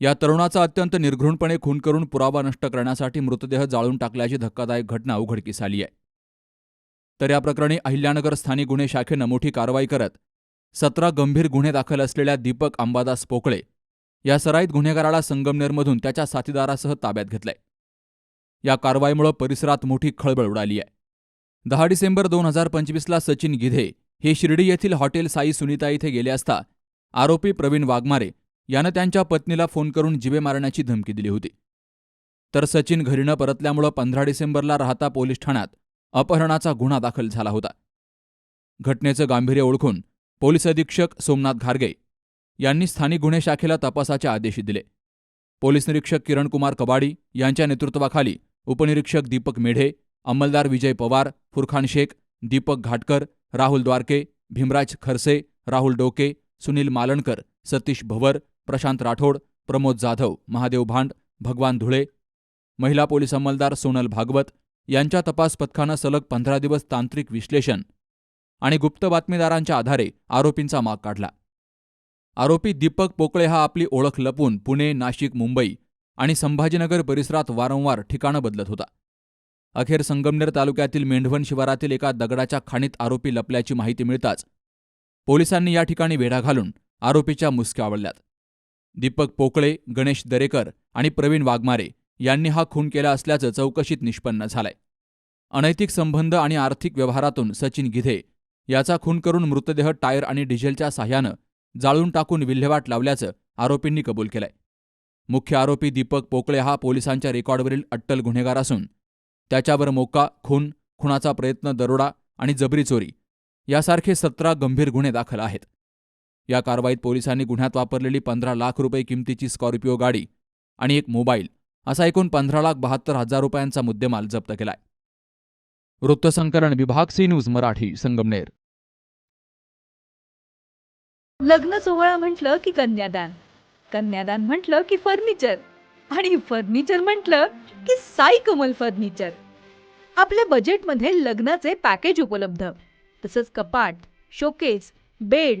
या तरुणाचा अत्यंत निर्घृणपणे खून करून पुरावा नष्ट करण्यासाठी मृतदेह जाळून टाकल्याची धक्कादायक घटना उघडकीस आली आहे. तर या प्रकरणी अहिल्यानगर स्थानिक गुन्हे शाखेनं मोठी कारवाई करत सतरा गंभीर गुन्हे दाखल असलेल्या दीपक अंबादास पोकळे या सराईत गुन्हेगाराला संगमनेरमधून त्याच्या साथीदारासह ताब्यात घेतलंय. या कारवाईमुळे परिसरात मोठी खळबळ उडाली आहे. दहा डिसेंबर दोन हजार पंचवीसला सचिन गिधे हे शिर्डी येथील हॉटेल साई सुनीता इथे गेले असता आरोपी प्रवीण वाघमारे यानं त्यांच्या पत्नीला फोन करून जिवे मारण्याची धमकी दिली होती. तर सचिन घरी न परतल्यामुळं पंधरा डिसेंबरला राहता पोलीस ठाण्यात अपहरणाचा गुन्हा दाखल झाला होता. घटनेचं गांभीर्य ओळखून पोलीस अधीक्षक सोमनाथ घारगे यांनी स्थानिक गुन्हे शाखेला तपासाचे आदेश दिले. पोलीस निरीक्षक किरणकुमार कबाडी यांच्या नेतृत्वाखाली उपनिरीक्षक दीपक मेढे अंमलदार विजय पवार फुरखान शेख दीपक घाटकर राहुल द्वारके भीमराज खरसे राहुल डोके सुनील मालणकर सतीश भवर प्रशांत राठोड प्रमोद जाधव महादेव भांड भगवान धुळे महिला पोलीस अंमलदार सोनल भागवत यांच्या तपास पथकानं सलग पंधरा दिवस तांत्रिक विश्लेषण आणि गुप्त बातमीदारांच्या आधारे आरोपींचा माग काढला. आरोपी दीपक पोकळे हा आपली ओळख लपून पुणे नाशिक मुंबई आणि संभाजीनगर परिसरात वारंवार ठिकाणं बदलत होता. अखेर संगमनेर तालुक्यातील मेंढवण शिवारातील एका दगडाच्या खाणीत आरोपी लपल्याची माहिती मिळताच पोलिसांनी या ठिकाणी वेढा घालून आरोपीच्या मुसक्या आवडल्यात. दीपक पोकळे गणेश दरेकर आणि प्रवीण वाघमारे यांनी हा खून केला असल्याचं चौकशीत निष्पन्न झालंय. अनैतिक संबंध आणि आर्थिक व्यवहारातून सचिन गिधे याचा खून करून मृतदेह टायर आणि डिझेलच्या साह्यानं जाळून टाकून विल्हेवाट लावल्याचं आरोपींनी कबूल केलंय. मुख्य आरोपी दीपक पोकळे हा पोलिसांच्या रेकॉर्डवरील अट्टल गुन्हेगार असून त्याच्यावर मोका खून खुनाचा प्रयत्न दरोडा आणि जबरी चोरी यासारखे सतरा गंभीर गुन्हे दाखल आहेत. या कारवाईत पोलिसांनी गुन्ह्यात वापरलेली पंधरा लाख रुपये किमतीची स्कॉर्पिओ गाडी आणि एक मोबाईल असा एकूण पंधरा लाख बहात्तर हजार रुपयांचा मुद्देमाल जप्त केलाय. वृत्तसंकलन विभाग सी न्यूज मराठी संगमनेर. लग्न सोहळा म्हटलं की कन्यादान कन्यादान म्हटलं की फर्निचर आणि फर्निचर म्हटलं की साई कमल फर्निचर. आपल्या बजेटमध्ये लग्नाचे पॅकेज उपलब्ध तसंच कपाट showcase bed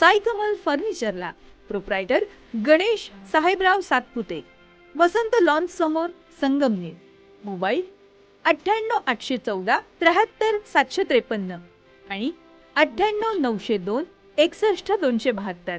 साईकमल फर्निचरला. प्रोप्रायटर गणेश साहेबराव सातपुते. वसंत लॉन्च समोर संगमनेर. मोबाईल अठ्ठ्याण्णव आठशे चौदा त्र्याहत्तर सातशे त्रेपन्न आणि अठ्ठ्याण्णव नऊशे दोन एकसष्ट दोनशे बहात्तर.